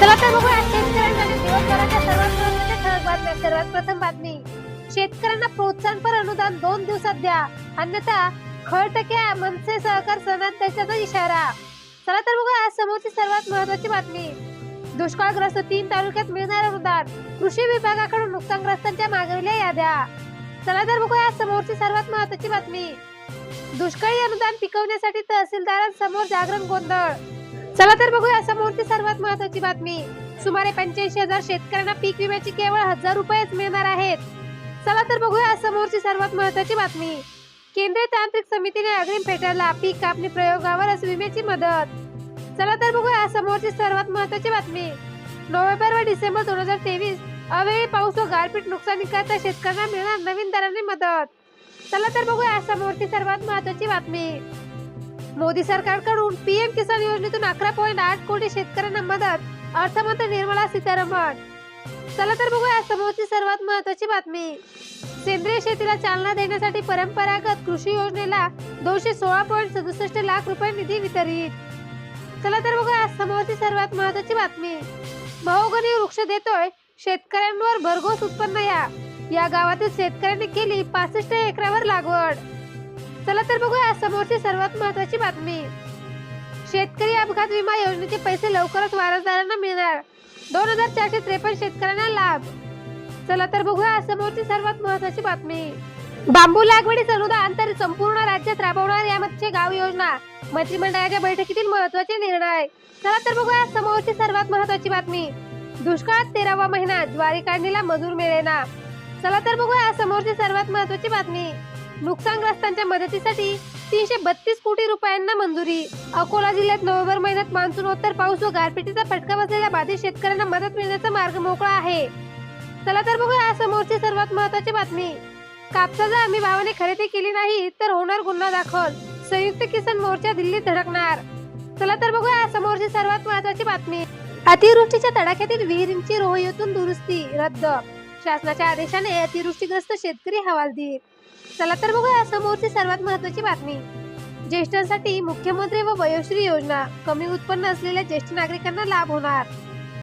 चला तर बघूया. शेतकऱ्यांसाठी दिवसभराच्या सर्वात महत्त्वाच्या ठळक बातम्या. सर्वात प्रथम बातमी. शेतकऱ्यांना प्रोत्साहनपर अनुदान दोन दिवसात द्या. अन्यथा खळटक्या मनसे सहकार सणात इशारा. चला तर बघूया आज समोरची सर्वात महत्वाची बातमी. दुष्काळग्रस्त तीन तालुक्यात मिळणार अनुदान. कृषी विभागाकडून नुकसानग्रस्तांच्या मागविल्या याद्या. चला तर बघूया आज समोरची सर्वात महत्वाची बातमी. दुष्काळी अनुदान पिकवण्यासाठी तहसीलदारांसमोर जागरण गोंधळ. चला तर बघूया समोरची सर्वात महत्वाची बातमी. सुमारे पंच्याऐंशी हजार शेतकऱ्यांना पीक विम्याची केवळ हजार रुपयेच मिळणार आहेत. चला तर बघूया समोरची सर्वात महत्वाची बातमी. केंद्रीय तांत्रिक समितीने अग्रिम फेटाळला पीक कापणी प्रयोगावरच विम्याची मदत. चला तर बघूया समोरची सर्वात महत्वाची बातमी. नोव्हेंबर व डिसेंबर दोन हजार तेवीस अवेळी पाऊस व गारपीट नुकसानीकरता शेतकऱ्यांना मिळणार नवीन दराने मदत. चला तर बघूया समोरची सर्वात महत्वाची बातमी. मोदी सरकारकडून पीएम किसान योजनेतून अकरा पॉईंट आठ कोटी शेतकऱ्यांना मदत अर्थमंत्री निर्मला सीतारामन. चला तर बघूया समोरची सर्वात महत्वाची बातमी. सेंद्रिय शेतीला चालना देण्यासाठी परंपरागत कृषी योजनेला दोनशे सोळा पॉईंट सदुसष्ट लाख रुपये निधी वितरित. चला तर बघूया समोरची सर्वात महत्वाची बातमी. महोगनी वृक्ष देतोय शेतकऱ्यांवर भरघोस उत्पन्न या. या गावातील शेतकऱ्यांनी केली पासष्ट एकरावर लागवड. चला तर बघूया समोरची सर्वात महत्वाची बातमी. शेतकरी अपघात विमा योजनेचे पैसे लवकरच वारसदारांना मिळणार. दोन हजार चारशे त्रेपन्न शेतकऱ्यांना लाभ. चला तर बघूया समोरची सर्वात महत्वाची बातमी. बांबू लागवडी अनुदान तर संपूर्ण राज्यात राबवणार मत्स्य गाव योजना. मंत्रिमंडळाच्या बैठकीतील महत्त्वाचे निर्णय. चला तर बघूया समोरची सर्वात महत्वाची बातमी. दुष्काळात तेरावा महिना ज्वारी काढणीला मजूर मिळेना. चला तर बघूया समोरची सर्वात महत्वाची बातमी. नुकसानग्रस्तांच्या मदतीसाठी तीनशे बत्तीस कोटी रुपयांना मंजुरी. अकोला जिल्ह्यात नोव्हेंबर महिन्यात मान्सूनोत्तर पाऊस व गारपिटीचा फटका बसलेल्या बाधित शेतकऱ्यांना मदत मिळण्याचा मार्ग मोकळा आहे. चला तर बघूया समोरची सर्वात महत्वाची बातमी. कापसाचा आम्ही भावाने खरेदी केली नाही तर होणार गुन्हा दाखल. संयुक्त किसान मोर्चा दिल्लीत धडकणार. चला तर बघूया समोरची सर्वात महत्वाची बातमी. अतिवृष्टीच्या तडाख्यातील विहिरींची रोहयोतून दुरुस्ती रद्द शासनाच्या आदेशाने अतिवृष्टीग्रस्त शेतकरी हवालदिल चला तर बघूया समोरची सर्वात महत्वाची बातमी. ज्येष्ठांसाठी मुख्यमंत्री व वयोश्री योजना. कमी उत्पन्न असलेल्या ज्येष्ठ नागरिकांना लाभ होणार.